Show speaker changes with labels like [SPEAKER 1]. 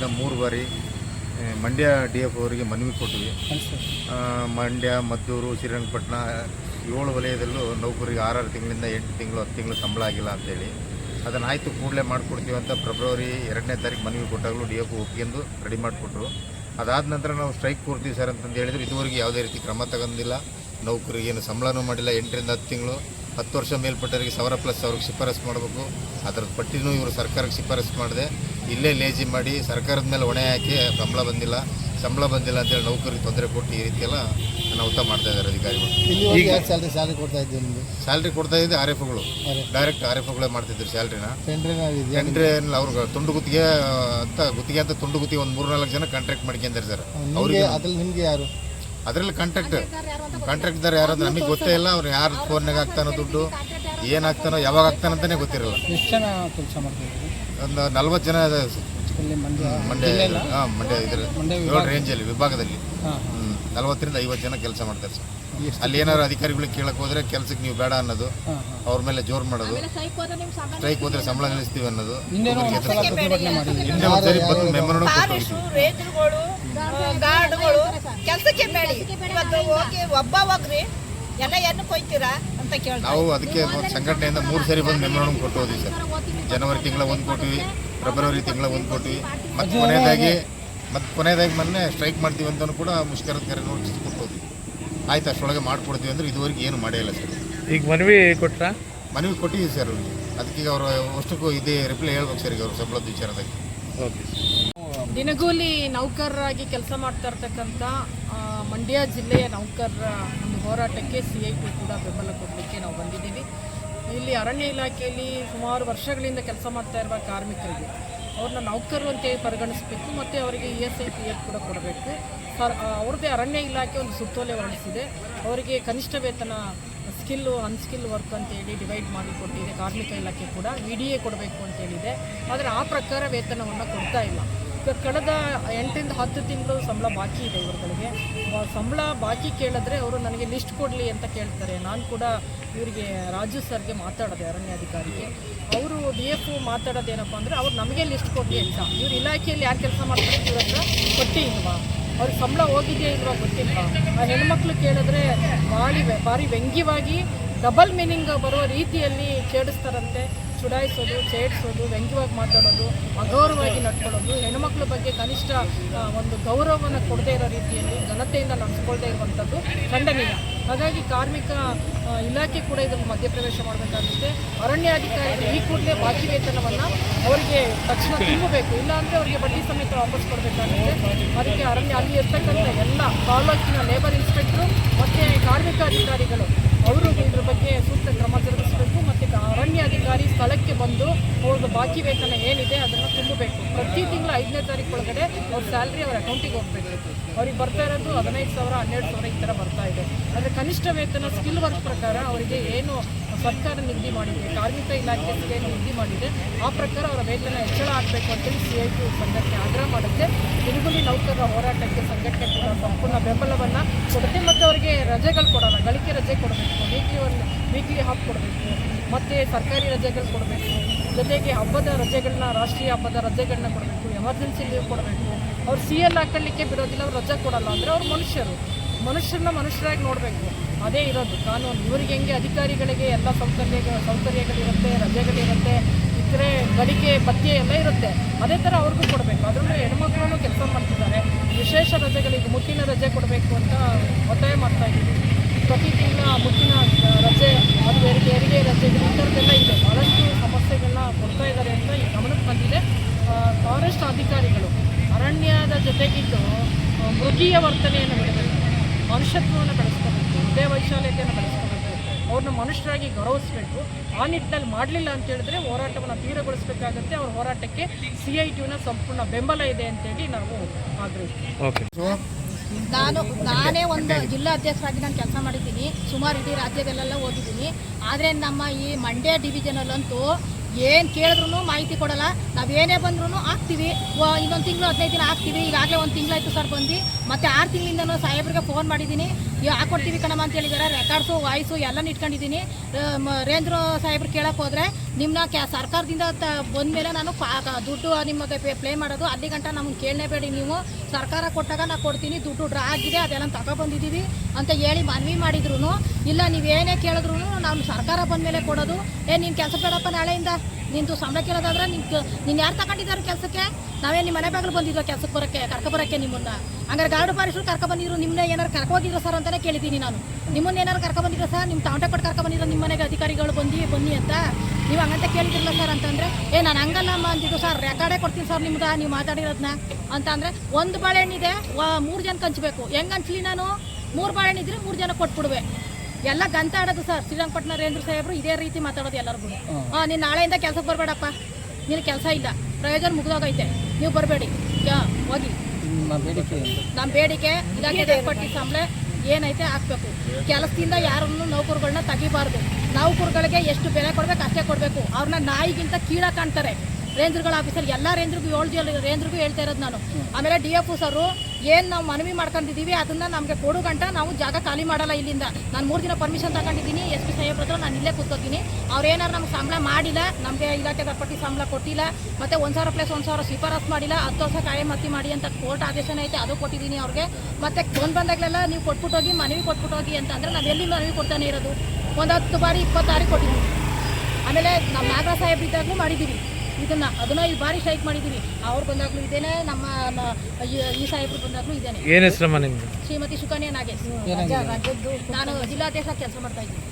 [SPEAKER 1] ತಿಂಗಳಿಂದ ಮೂರು ಬಾರಿ ಮಂಡ್ಯ ಡಿ ಎಫ್ ಅವರಿಗೆ ಮನವಿ ಕೊಟ್ಟಿವಿ. ಮಂಡ್ಯ, ಮದ್ದೂರು, ಶ್ರೀರಂಗಪಟ್ಟಣ, ಏಳು ವಲಯದಲ್ಲೂ ನೌಕರಿಗೆ ಆರಾರು ತಿಂಗಳಿಂದ ಎಂಟು ತಿಂಗಳು, ಹತ್ತು ತಿಂಗಳು ಸಂಬಳ ಆಗಿಲ್ಲ ಅಂತೇಳಿ. ಅದನ್ನು ಆಯಿತು, ಕೂಡಲೇ ಮಾಡಿಕೊಡ್ತೀವಿ ಅಂತ ಫೆಬ್ರವರಿ ಎರಡನೇ ತಾರೀಕು ಮನವಿ ಕೊಟ್ಟಾಗಲೂ ಡಿ ಎಫ್ ಒಪ್ಪಿಗೆಂದು ರೆಡಿ ಮಾಡಿಕೊಟ್ರು. ಅದಾದ ನಂತರ ನಾವು ಸ್ಟ್ರೈಕ್ ಕೊಡ್ತೀವಿ ಸರ್ ಅಂತಂದು ಹೇಳಿದ್ರು. ಇದುವರೆಗೆ ಯಾವುದೇ ರೀತಿ ಕ್ರಮ ತಗೊಂಡಿಲ್ಲ. ನೌಕರಿಗೇನು ಸಂಬಳನೂ ಮಾಡಿಲ್ಲ. ಎಂಟರಿಂದ ಹತ್ತು ತಿಂಗಳು, ಹತ್ತು ವರ್ಷ ಮೇಲ್ಪಟ್ಟವರಿಗೆ ಸಾವಿರ ಪ್ಲಸ್ ಅವ್ರಿಗೆ ಶಿಫಾರಸು ಮಾಡಬೇಕು. ಅದರ ಪಟ್ಟಿನೂ ಇವರು ಸರ್ಕಾರಕ್ಕೆ ಶಿಫಾರಸು ಮಾಡಿದೆ. ಇಲ್ಲೇ ಲೇಜಿ ಮಾಡಿ ಸರ್ಕಾರದ ಮೇಲೆ ಹೊಣೆ ಹಾಕಿ ಸಂಬಳ ಬಂದಿಲ್ಲ ಸಂಬಳ ಬಂದಿಲ್ಲ ಅಂತೇಳಿ ನೌಕರಿ ತೊಂದರೆ ಕೊಟ್ಟು ಈ ರೀತಿ ಎಲ್ಲ ಅನಾಹುತ ಮಾಡ್ತಾ ಇದ್ದಾರೆ ಅಧಿಕಾರಿಗಳು.
[SPEAKER 2] ಯಾಕೆ ಸ್ಯಾಲ್ರಿ ಸ್ಯಾಲ್ರಿ ಕೊಡ್ತಾ ಇದ್ದೀವಿ ನಿಮಗೆ?
[SPEAKER 1] ಸ್ಯಾಲ್ರಿ ಕೊಡ್ತಾ ಇದ್ದೆ ಆರ್ ಎಫ್ಗಳು
[SPEAKER 2] ಗಳು
[SPEAKER 1] ಡೈರೆಕ್ಟ್ ಆರ್ ಎಫ್ಗಳೇ ಮಾಡ್ತಿದ್ರು ಸ್ಯಾಲ್ರಿನ ಟೆಂಡ್ರೇನಲ್ಲಿ ಅವ್ರಿಗೆ ತುಂಡು ಗುತ್ತಿಗೆ ಅಂತ ಗುತ್ತಿಗೆ ಅಂತ ತುಂಡು ಗುತ್ತಿಗೆ ಒಂದು ಮೂರ್ನಾಲ್ಕು ಜನ ಕಾಂಟ್ರಾಕ್ಟ್ ಮಾಡ್ಕೊಂತಾರೆ ಸರ್
[SPEAKER 2] ಅವ್ರಿಗೆ ಅದ್ರಲ್ಲಿ ನಿಮಗೆ ಯಾರು?
[SPEAKER 1] ಅದರಲ್ಲಿ ಕಾಂಟ್ರಾಕ್ಟ್ ಕಾಂಟ್ರಾಕ್ಟ್ದಾರ ಯಾರು ಅಂತ ನಮಗೆ ಗೊತ್ತೇ ಇಲ್ಲ ಅವ್ರು ಯಾರು ಫೋನ್ನಾಗ ಹಾಕ್ತಾನೋ ದುಡ್ಡು. ಏನು ಯಾವಾಗ ಯಾವಾಗ ಅಂತಾನೆ ಗೊತ್ತಿರಲ್ಲ.
[SPEAKER 2] ಎಷ್ಟು ಜನ ಕೆಲಸ ಮಾಡ್ತಿದ್ದೀವಿ
[SPEAKER 1] ಒಂದು ನಲ್ವತ್ತು ಜನ ಇದೆ
[SPEAKER 2] ಇಲ್ಲಿ ಮಂಡ್ಯ
[SPEAKER 1] ಮಂಡ್ಯ ಹಾಂ ಮಂಡ್ಯ ಇದ್ರ ಏಳು ರೇಂಜಲ್ಲಿ ವಿಭಾಗದಲ್ಲಿ.
[SPEAKER 2] ಹಾಂ.
[SPEAKER 1] ಹ್ಮ್. ನಲವತ್ತರಿಂದ ಐವತ್ತು ಜನ ಕೆಲಸ ಮಾಡ್ತಾರೆ ಸರ್. ಅಲ್ಲಿ ಏನಾದ್ರು ಅಧಿಕಾರಿಗಳಿಗೆ ಕೇಳಕ್ಕೆ ಹೋದ್ರೆ ಕೆಲಸಕ್ಕೆ ನೀವು ಬೇಡ ಅನ್ನೋದು
[SPEAKER 2] ಹಾಂ ಹಾಂ.
[SPEAKER 1] ಅವ್ರ ಮೇಲೆ ಜೋರ್ ಮಾಡೋದು ಸ್ಟ್ರೈಕ್ ಹೋದ್ರೆ ಸಂಬಳ ನಿಲ್ಲಿಸ್ತೀವಿ ಅನ್ನೋದು.
[SPEAKER 2] ನಿನ್ನೇನೋ ಒಂದು ಸಲ ಪ್ರತಿಭಟನೆ ಮಾಡಿದ್ದೀವಿ
[SPEAKER 1] ಹಿಂದೆ ಒಂದ್ಸರಿ ಬಂದು
[SPEAKER 3] ಗಾರ್ಡ್ಗಳು ಕೆಲಸಕ್ಕೆ ಬೇಡಿ. ಇವತ್ತು ಹೋಗಿ ಒಬ್ಬ ಹೋಗ್ರಿ ಎಲ್ಲ ಏನು ಕೊಯ್ತೀರಾ?
[SPEAKER 1] ನಾವು ಅದಕ್ಕೆ ಒಂದು ಸಂಘಟನೆಯಿಂದ ಮೂರು ಸರಿ ಬಂದು ಮೆಮೊರಂಡಮ್ ಕೊಟ್ಟು ಹೋದ್ವಿ ಸರ್. ಜನವರಿ ತಿಂಗಳ ಒಂದು ಕೊಟ್ವಿ ಫೆಬ್ರವರಿ ತಿಂಗಳ ಒಂದು ಕೊಟ್ವಿ. ಮತ್ತು ಕೊನೆಯದಾಗಿ ಮತ್ತು ಕೊನೆಯದಾಗಿ ಮೊನ್ನೆ ಸ್ಟ್ರೈಕ್ ಮಾಡ್ತೀವಿ ಅಂತಲೂ ಕೂಡ ಮುಷ್ಕರದ ಕರೆ ನೋಟಿಸ್ ಕೊಟ್ಟು ಹೋದ್ವಿ. ಆಯ್ತು ಅಷ್ಟೊಳಗೆ ಮಾಡಿಕೊಡ್ತೀವಿ ಅಂದ್ರೆ ಇದುವರೆಗೆ ಏನು ಮಾಡೇ ಇಲ್ಲ ಸರ್.
[SPEAKER 4] ಈಗ ಮನವಿ ಕೊಟ್ರ?
[SPEAKER 1] ಮನವಿ ಕೊಟ್ಟಿದ್ದೀವಿ ಸರ್ ಅವ್ರಿಗೆ. ಅದಕ್ಕೀಗ ಅವರು ಅಷ್ಟಕ್ಕೂ ಇದೇ ರಿಪ್ಲೈ ಹೇಳ್ಬೇಕು ಸರ್ ಈಗ ಅವ್ರ ಸಂಬಳದ ವಿಚಾರದಾಗ
[SPEAKER 4] ಓಕೆ.
[SPEAKER 5] ದಿನಗೂಲಿ ನೌಕರರಾಗಿ ಕೆಲಸ ಮಾಡ್ತಾ ಇರ್ತಕ್ಕಂಥ ಮಂಡ್ಯ ಜಿಲ್ಲೆಯ ನೌಕರರ ಒಂದು ಹೋರಾಟಕ್ಕೆ ಸಿ ಐ ಟಿ ಕೂಡ ಬೆಂಬಲ ಕೊಡಲಿಕ್ಕೆ ನಾವು ಬಂದಿದ್ದೀವಿ. ಇಲ್ಲಿ ಅರಣ್ಯ ಇಲಾಖೆಯಲ್ಲಿ ಸುಮಾರು ವರ್ಷಗಳಿಂದ ಕೆಲಸ ಮಾಡ್ತಾ ಇರುವ ಕಾರ್ಮಿಕರಿಗೆ ಅವ್ರನ್ನ ನೌಕರರು ಅಂತೇಳಿ ಪರಿಗಣಿಸಬೇಕು, ಮತ್ತು ಅವರಿಗೆ E S I P F ಕೂಡ ಕೊಡಬೇಕು. ಸರ್ ಅವ್ರದ್ದೇ ಅರಣ್ಯ ಇಲಾಖೆ ಒಂದು ಸುತ್ತೋಲೆ ಹೊರಡಿಸಿದೆ. ಅವರಿಗೆ ಕನಿಷ್ಠ ವೇತನ ಸ್ಕಿಲ್ಲು ಅನ್ಸ್ಕಿಲ್ ವರ್ಕ್ ಅಂತೇಳಿ ಡಿವೈಡ್ ಮಾಡಿ ಕೊಟ್ಟಿದೆ ಕಾರ್ಮಿಕ ಇಲಾಖೆ ಕೂಡ ವಿ ಡಿ ಎ ಕೊಡಬೇಕು ಅಂತ ಹೇಳಿದೆ ಆದರೆ ಆ ಪ್ರಕಾರ ವೇತನವನ್ನು ಕೊಡ್ತಾ ಇಲ್ಲ. ಕಳೆದ ಎಂಟರಿಂದ ಹತ್ತು ತಿಂಗಳು ಸಂಬಳ ಬಾಕಿ ಇದೆ ಇವರುಗಳಿಗೆ. ಸಂಬಳ ಬಾಕಿ ಕೇಳಿದ್ರೆ ಅವರು ನನಗೆ ಲಿಸ್ಟ್ ಕೊಡಲಿ ಅಂತ ಕೇಳ್ತಾರೆ. ನಾನು ಕೂಡ ಇವರಿಗೆ, ರಾಜು ಸರ್ಗೆ ಮಾತಾಡಿದೆ, ಅರಣ್ಯಾಧಿಕಾರಿಗೆ. ಅವರು ಡಿ ಎಫ್ ಮಾತಾಡೋದೇನಪ್ಪ ಅಂದರೆ ಅವ್ರು ನಮಗೆ ಲಿಸ್ಟ್ ಕೊಡಲಿ ಅಂತ. ಇವ್ರ ಇಲಾಖೆಯಲ್ಲಿ ಯಾರು ಕೆಲಸ ಮಾಡ್ತಾರೆ ಕೊಟ್ಟೇ ಇಲ್ವಾ? ಅವ್ರಿಗೆ ಸಂಬಳ ಹೋಗಿದೆಯಾ ಇಲ್ವಾ ಗೊತ್ತಿಲ್ಲ. ಆ ಹೆಣ್ಮಕ್ಳು ಕೇಳಿದ್ರೆ ಭಾರಿ ಭಾರಿ ವ್ಯಂಗ್ಯವಾಗಿ, ಡಬಲ್ ಮೀನಿಂಗ್ ಬರೋ ರೀತಿಯಲ್ಲಿ ಕೇಳಿಸ್ತಾರಂತೆ ಚುಡಾಯಿಸೋದು ಸೇಡ್ಸೋದು ವ್ಯಂಗ್ಯವಾಗಿ ಮಾತಾಡೋದು ಅಗೌರವವಾಗಿ ನಡ್ಕೊಳ್ಳೋದು, ಹೆಣ್ಮಕ್ಳ ಬಗ್ಗೆ ಕನಿಷ್ಠ ಒಂದು ಗೌರವವನ್ನು ಕೊಡದೇ ಇರೋ ರೀತಿಯಲ್ಲಿ ಘನತೆಯಿಂದ ನಡೆಸ್ಕೊಳ್ದೇ ಇರುವಂಥದ್ದು ಖಂಡನೀಯ. ಹಾಗಾಗಿ ಕಾರ್ಮಿಕ ಇಲಾಖೆ ಕೂಡ ಇದನ್ನು ಮಧ್ಯಪ್ರವೇಶ ಮಾಡಬೇಕಾಗುತ್ತೆ. ಅರಣ್ಯಾಧಿಕಾರಿಗಳು ಈ ಕೂಡಲೇ ಬಾಕಿ ವೇತನವನ್ನು ಅವರಿಗೆ ತಕ್ಷಣ ತುಂಬಬೇಕು. ಇಲ್ಲಾಂದರೆ ಅವರಿಗೆ ಬಡ್ಡಿ ಸಮೇತ ವಾಪಸ್ ಕೊಡಬೇಕಾಗುತ್ತೆ. ಅದಕ್ಕೆ ಅರಣ್ಯ, ಅಲ್ಲಿ ಇರ್ತಕ್ಕಂಥ ಎಲ್ಲ ತಾಲೂಕಿನ ಲೇಬರ್ ಇನ್ಸ್ಪೆಕ್ಟ್ರು ಮತ್ತು ಕಾರ್ಮಿಕ ಅಧಿಕಾರಿಗಳು ಅವರು ಇದ್ರ ಬಗ್ಗೆ ಸೂಕ್ತ ಕ್ರಮ ಜರುಗಿಸಬೇಕು ಮತ್ತು ಅರಣ್ಯ ಅಧಿಕಾರಿ ಸ್ಥಳಕ್ಕೆ ಬಂದು ಅವ್ರದ್ದು ಬಾಕಿ ವೇತನ ಏನಿದೆ ಅದನ್ನು ತುಂಬಬೇಕು. ಪ್ರತಿ ತಿಂಗಳು ಐದನೇ ತಾರೀಕು ಒಳಗಡೆ ಅವ್ರ ಸ್ಯಾಲ್ರಿ ಅವ್ರ ಅಕೌಂಟಿಗೆ ಹೋಗಬೇಕು. ಅವ್ರಿಗೆ ಬರ್ತಾ ಇರೋದು ಹದಿನೈದು ಸಾವಿರ, ಹನ್ನೆರಡು ಸಾವಿರ ಈ ಥರ ಬರ್ತಾ ಇದೆ. ಆದರೆ ಕನಿಷ್ಠ ವೇತನ, ಸ್ಕಿಲ್ ವರ್ಕ್ ಪ್ರಕಾರ ಅವರಿಗೆ ಏನು ಸರ್ಕಾರ ನಿಗದಿ ಮಾಡಿದೆ, ಕಾರ್ಮಿಕ ಇಲಾಖೆ ಏನು ನಿಗದಿ ಮಾಡಿದೆ, ಆ ಪ್ರಕಾರ ಅವರ ವೇತನ ಹೆಚ್ಚಳ ಆಗಬೇಕು ಅಂತೇಳಿ ಸಿ ಐ ಟಿ ಸಂಘಟನೆ ಆಗ್ರಹ ಮಾಡುತ್ತೆ. ತಿರುಗುಲಿ ನೌಕರರ ಹೋರಾಟಕ್ಕೆ ಸಂಘಟನೆ ಕೂಡ ಸಂಪೂರ್ಣ ಬೆಂಬಲವನ್ನು ಕೊಡುತ್ತೆ ಮತ್ತು ಅವರಿಗೆ ರಜೆಗಳು ಕೊಡೋಲ್ಲ ಗಳಿಕೆ ರಜೆ ಕೊಡಬೇಕು. ವೀಕ್ಲಿ ಒಂದು ವೀಕ್ಲಿ ಹಾಫ್ ಕೊಡಬೇಕು. ಮತ್ತು ಸರ್ಕಾರಿ ರಜೆಗಳು ಕೊಡಬೇಕು. ಜೊತೆಗೆ ಹಬ್ಬದ ರಜೆಗಳನ್ನ, ರಾಷ್ಟ್ರೀಯ ಹಬ್ಬದ ರಜೆಗಳನ್ನ ಕೊಡಬೇಕು ಎಮರ್ಜೆನ್ಸಿ ಲೀವ್ ಕೊಡಬೇಕು. ಅವ್ರು ಸಿ ಎಲ್ ಹಾಕೊಳ್ಳಿಕ್ಕೆ ಬಿಡೋದಿಲ್ಲ, ಅವ್ರು ರಜೆ ಕೊಡಲ್ಲ ಅಂದರೆ ಅವ್ರು ಮನುಷ್ಯರು. ಮನುಷ್ಯರನ್ನ ಮನುಷ್ಯರಾಗಿ ನೋಡಬೇಕು. ಅದೇ ಇರೋದು. ಕಾನೂನು. ಇವರಿಗೆ ಹೆಂಗೆ ಅಧಿಕಾರಿಗಳಿಗೆ ಎಲ್ಲ ಸೌಕರ್ಯ, ಸೌಕರ್ಯಗಳಿರುತ್ತೆ, ರಜೆಗಳಿರುತ್ತೆ ಇತರೆ ಗಳಿಕೆ ಭತ್ಯೆ ಎಲ್ಲ ಇರುತ್ತೆ. ಅದೇ ಥರ ಅವ್ರಿಗೂ ಕೊಡಬೇಕು. ಅದರಿಂದ ಹೆಣ್ಮಕ್ಳು ಕೆಲಸ ಮಾಡ್ತಿದ್ದಾರೆ. ವಿಶೇಷ ರಜೆಗಳಿಗೆ ಮುಟ್ಟಿನ ರಜೆ ಕೊಡಬೇಕು ಅಂತ ಒತ್ತಾಯ ಮಾಡ್ತಾ ಇದ್ದೀವಿ. ಪ್ರತಿ ತಿಂಗಳ ಮುಟ್ಟಿನ ರಜೆ ಅದು ಹೆರಿಗೆ ಹೆರಿಗೆ ರಜೆಗಳು ಈ ಥರದ್ದೆಲ್ಲ ಇದೆ. ಭಾಳಷ್ಟು ಸಮಸ್ಯೆಗಳನ್ನ ಕೊಡ್ತಾ ಇದ್ದಾರೆ ಅಂತ ಈ ಗಮನಕ್ಕೆ ಬಂದಿದೆ. ಫಾರೆಸ್ಟ್ ಅಧಿಕಾರಿಗಳು ಅರಣ್ಯದ ಜೊತೆಗಿದ್ದು ಮೃಗೀಯ ವರ್ತನೆಯನ್ನು ಬೆಳೆಸಬೇಕು ಮನುಷ್ಯತ್ವವನ್ನು ಬೆಳೆಸ್ಕೋಬೇಕು ಹೃದಯ ವೈಶಾಲ್ಯತೆಯನ್ನು ಬೆಳೆಸ್ಕೋಬೇಕು ಅವ್ರನ್ನ ಮನುಷ್ಯರಾಗಿ ಗೌರವಿಸಬೇಕು. ಆ ನಿಟ್ಟಿನಲ್ಲಿ ಮಾಡಲಿಲ್ಲ ಅಂತ ಹೇಳಿದ್ರೆ ಹೋರಾಟವನ್ನು ತೀವ್ರಗೊಳಿಸಬೇಕಾಗುತ್ತೆ. ಅವ್ರ ಹೋರಾಟಕ್ಕೆ ಸಿ ಐ ಟಿನ ಸಂಪೂರ್ಣ ಬೆಂಬಲ ಇದೆ ಅಂತೇಳಿ ನಾವು ಆಗ್ರಹಿಸ್ತೀವಿ.
[SPEAKER 4] ಓಕೆ.
[SPEAKER 6] ನಾನು ನಾನೇ ಒಂದು ಜಿಲ್ಲಾ ಅಧ್ಯಕ್ಷರಾಗಿ ನಾನು ಕೆಲಸ ಮಾಡಿದ್ದೀನಿ. ಸುಮಾರು ಇಡೀ ರಾಜ್ಯದಲ್ಲೆಲ್ಲ ಓದಿದ್ದೀನಿ. ಆದರೆ ನಮ್ಮ ಈ ಮಂಡ್ಯ ಡಿವಿಷನಲ್ಲಂತೂ ಏನು ಕೇಳಿದ್ರು ಮಾಹಿತಿ ಕೊಡಲ್ಲ. ಏನೇ ಬಂದ್ರೂ ಹಾಕ್ತೀವಿ. ಇನ್ನೊಂದು ತಿಂಗಳು ಹದಿನೈದು ದಿನ ಹಾಕ್ತೀವಿ. ಈಗಾಗಲೇ ಒಂದು ತಿಂಗಳಾಯ್ತು ಸರ್ ಬಂದು. ಮತ್ತೆ ಆರು ತಿಂಗಳಿಂದನೂ ಸಾಹೇಬ್ರಿಗೆ ಫೋನ್ ಮಾಡಿದ್ದೀನಿ ಹಾಕೊಡ್ತೀವಿ ಕಣಮ್ಮ ಅಂತ ಹೇಳಿದಾರೆ. ರೆಕಾರ್ಡ್ಸು, ವಾಯ್ಸು ಎಲ್ಲ ಇಟ್ಕೊಂಡಿದ್ದೀನಿ. ರೇಂದ್ರ ಸಾಹೇಬ್ರು ಕೇಳಕ್ಕೆ ಹೋದ್ರೆ ನಿಮ್ಮನ್ನ ಕ್ಯಾ ಸರ್ಕಾರದಿಂದ ತ ಬಂದ್ಮೇಲೆ ನಾನು ಪಾ ಕ- ದುಡ್ಡು ನಿಮಗೆ ಪ್ಲೇ ಮಾಡೋದು, ಅಲ್ಲಿ ಗಂಟ ನಮ್ಗೆ ಕೇಳಲೇಬೇಡಿ ನೀವು. ಸರ್ಕಾರ ಕೊಟ್ಟಾಗ ನಾನು ಕೊಡ್ತೀನಿ, ದುಡ್ಡು ಡ್ರಾ ಆಗಿದೆ, ಅದೆಲ್ಲ ತಗೊಬಂದಿದ್ದೀವಿ ಅಂತ ಹೇಳಿ ಮನವಿ ಮಾಡಿದ್ರು ಇಲ್ಲ ನೀವೇನೇ ಕೇಳಿದ್ರು ನಾನು ಸರ್ಕಾರ ಬಂದಮೇಲೆ ಕೊಡೋದು. ಏ, ನೀನು ಕೆಲಸ ಬೇಡಪ್ಪ ನಾಳೆಯಿಂದ. ನಿಂದು ಸಂಬಳ ಕೇಳೋದಾದ್ರೆ ನಿನ್ ನೀನು ಯಾರು ತಗೊಂಡಿದ್ದಾರೆ ಕೆಲಸಕ್ಕೆ? ನಾವೇ ನಿಮ್ಮ ಮನೆ ಬಾಗಿಲು ಬಂದಿದ್ವಿ ಕೆಲಸಕ್ಕೆ ಬರೋಕ್ಕೆ ಕರ್ಕೊಬರೋಕ್ಕೆ ನಿಮ್ಮನ್ನ. ಹಂಗಾರೆ ಗಾರ್ಡ್ ಪಾರಿಸರು ಕರ್ಕೊ ಬಂದಿದ್ರು, ನಿಮ್ಮನ್ನ ಏನಾರು ಕರ್ಕ ಹೋಗಿದ್ರು ಸರ್ ಅಂತಾನೆ ಕೇಳಿದ್ದೀನಿ ನಾನು. ನಿಮ್ಮನ್ನ ಏನಾರು ಕರ್ಕೊ ಬಂದಿದ್ರು ಸರ್? ನಿಮ್ಮ ತಾಂಟೆ ಕೊಟ್ಟು ಕರ್ಕೊ ಬಂದಿದ್ರು? ನಿಮ್ಮ ಮನೆಗೆ ಅಧಿಕಾರಿಗಳು ಬಂದು, ಬನ್ನಿ ಅಂತ. ನೀವು ಹಂಗಂತ ಕೇಳಿದ್ರಲ್ಲ ಸರ್ ಅಂತಂದ್ರೆ, ಏ, ನಾನು ಹಂಗಲ್ಲಮ್ಮ ಅಂತಿದ್ದು ಸರ್. ರೆಕಾರ್ಡೇ ಕೊಡ್ತೀನಿ ಸರ್ ನಿಮ್ದು ನೀವು ಮಾತಾಡಿರೋದನ್ನ ಅಂತ ಅಂದ್ರೆ ಒಂದು ಬಾಳೆಹಣ್ಣಿದೆ ಮೂರು ಜನಕ್ಕೆ ಹಂಚಬೇಕು. ಹೆಂಗ್ ಹಂಚ್ಲಿ ನಾನು? ಮೂರು ಬಾಳೆಹಣ್ಣಿದ್ರೆ ಮೂರು ಜನ ಕೊಟ್ಬಿಡುವೆ. ಎಲ್ಲ ಗಂತ ಆಡೋದು ಸರ್. ಶ್ರೀರಂಗಪಟ್ಟಣ ರೇಂದ್ರ ಸಾಹೇಬ್ರು ಇದೇ ರೀತಿ ಮಾತಾಡೋದು ಎಲ್ಲರಿಗೂ. ಹಾಂ. ನೀನು ನಾಳೆಯಿಂದ ಕೆಲಸಕ್ಕೆ ಬರಬೇಡಪ್ಪ. ನೀನು ಕೆಲಸ ಇಲ್ಲ. ಪ್ರಯೋಜನ ಮುಗಿದೋಗೈತೆ. ನೀವು ಬರಬೇಡಿ. ಹೋಗಿ.
[SPEAKER 2] ನಿಮ್ಮ ಬೇಡಿಕೆ
[SPEAKER 6] ಇದಾಗಿದೆ ಪಟ್ಟಿ ಸಂಬಳ ಏನೈತೆ ಹಾಕ್ಬೇಕು. ಕೆಲಸದಿಂದ ಯಾರನ್ನು ನೌಕರುಗಳನ್ನ ತೆಗಿಬಾರ್ದು. ನೌಕರುಗಳಿಗೆ ಎಷ್ಟು ಬೆಲೆ ಕೊಡ್ಬೇಕು ಅಷ್ಟೇ ಕೊಡಬೇಕು. ಅವ್ರನ್ನ ನಾಯಿಗಿಂತ ಕೀಳ ಕಾಣ್ತಾರೆ. ರೇಂಜ್ಗಳ ಆಫೀಸರ್ ಎಲ್ಲ ರೇಂಜ್ರಿಗೂ ಏಳು ಜನ ರೇಂಜ್ರಿಗೂ ಹೇಳ್ತಾ ಇರೋದು ನಾನು. ಆಮೇಲೆ ಡಿ ಎಫ್ ಸರು ಏನು ನಾವು ಮನವಿ ಮಾಡ್ಕೊಂಡಿದ್ದೀವಿ, ಅದನ್ನ ನಮಗೆ ಕೊಡು ಗಂಟ ನಾವು ಜಾಗ ಖಾಲಿ ಮಾಡಲ್ಲ ಇಲ್ಲಿಂದ. ನಾನು ಮೂರು ದಿನ ಪರ್ಮಿಷನ್ ತಗೊಂಡಿದ್ದೀನಿ, ಎಸ್ ಪಿ ಸಾಹೇಬ್ರ ಹತ್ರ ನಾನು ಇಲ್ಲೇ ಕೂತ್ಕೋತೀನಿ. ಅವ್ರು ಏನಾರು ನಮ್ಗೆ ಸಂಬಳ ಮಾಡಿಲ್ಲ, ನಮಗೆ ಇಲಾಖೆ ಪಟ್ಟಿ ಸಂಬಳ ಕೊಟ್ಟಿಲ್ಲ, ಮತ್ತೆ ಒಂದು ಸಾವಿರ ಪ್ಲಸ್ ಒಂದು ಸಾವಿರ ಶಿಫಾರಸ್ ಮಾಡಿಲ್ಲ, ಹತ್ತು ವರ್ಷ ಕಾಯಮತ್ತಿ ಮಾಡಿ ಅಂತ ಕೋರ್ಟ್ ಆದೇಶನೇ ಐತೆ, ಅದು ಕೊಟ್ಟಿದ್ದೀನಿ ಅವ್ರಿಗೆ. ಮತ್ತೆ ಫೋನ್ ಬಂದಾಗಲೆಲ್ಲ ನೀವು ಕೊಟ್ಬಿಟ್ಟು ಹೋಗಿ ಮನವಿ ಕೊಟ್ಬಿಟ್ಟು ಹೋಗಿ ಅಂತ ಅಂದ್ರೆ ನಾವು ಎಲ್ಲಿ ಮನವಿ ಕೊಡ್ತಾನೆ ಇರೋದು? ಒಂದು ಹತ್ತು ಬಾರಿ ಇಪ್ಪತ್ತು ಬಾರಿ ಕೊಟ್ಟಿದ್ದೀವಿ ಆಮೇಲೆ ನಮ್ಮ ನಾಗರ ಇದ್ದಾಗಲೂ ಮಾಡಿದ್ದೀವಿ. ಇದನ್ನ ಹದಿನೈದು ಬಾರಿ ಸ್ಟ್ರೈಕ್ ಮಾಡಿದ್ದೀವಿ ಅವ್ರು ಬಂದಾಗ್ಲೂ ಇದೇನೆ ನಮ್ಮ ಈ- ಸಾಹೇಬರು ಬಂದಾಗಲೂ ಇದೇನೆ.
[SPEAKER 4] ಏನು ಹೆಸರಮ್ಮ ನಿಮ್ದು?
[SPEAKER 6] ಶ್ರೀಮತಿ ಸುಕನ್ಯಾ ನಾಗೇಶ್ ನಾನು ಜಿಲ್ಲಾಧ್ಯಕ್ಷ ಕೆಲಸ ಮಾಡ್ತಾ ಇದ್ದೀನಿ.